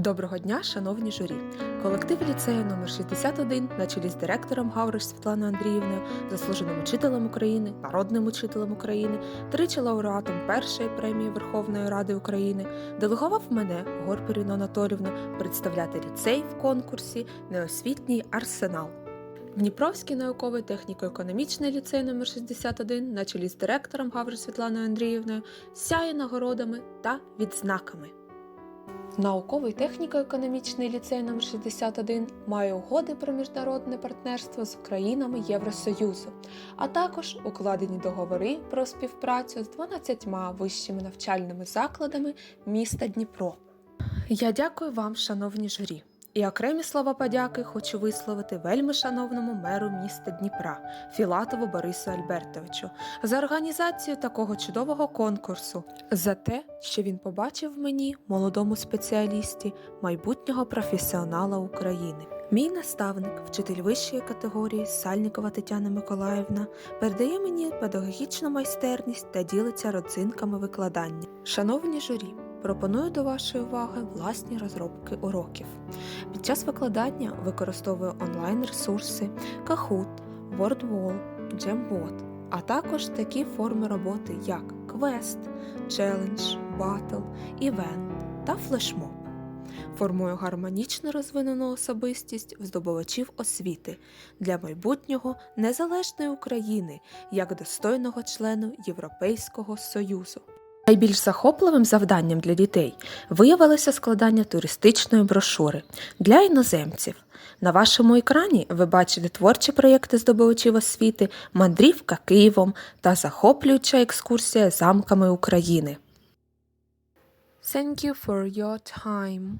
Доброго дня, шановні журі! Колектив ліцею номер 61 на чолі з директором Гавриш Світланою Андріївною, заслуженим учителем України, народним учителем України, тричі лауреатом першої премії Верховної Ради України, делегував мене, Горпіріну Анатолівну, представляти ліцей в конкурсі Неосвітній арсенал. Дніпровський науковий техніко-економічний ліцей номер 61 на чолі з директором Гавриш Світланою Андріївною сяє нагородами та відзнаками. Науковий техніко-економічний ліцей номер 61 має угоди про міжнародне партнерство з країнами Євросоюзу, а також укладені договори про співпрацю з 12 вищими навчальними закладами міста Дніпро. Я дякую вам, шановні журі. І окремі слова подяки хочу висловити вельми шановному меру міста Дніпра Філатову Борису Альбертовичу за організацію такого чудового конкурсу, за те, що він побачив в мені, молодому спеціалісті, майбутнього професіонала України. Мій наставник, вчитель вищої категорії Сальникова Тетяна Миколаївна, передає мені педагогічну майстерність та ділиться родзинками викладання. Шановні журі, пропоную до вашої уваги власні розробки уроків. Під час викладання використовую онлайн-ресурси Kahoot, WordWall, Jamboot, а також такі форми роботи, як Quest, Challenge, Battle, Event та флешмоб. Формую гармонічно розвинену особистість здобувачів освіти для майбутнього незалежної України як достойного члену Європейського Союзу. Найбільш захопливим завданням для дітей виявилося складання туристичної брошури для іноземців. На вашому екрані ви бачите творчі проєкти здобувачів освіти, мандрівка Києвом та захоплююча екскурсія замками України. Thank you for your time.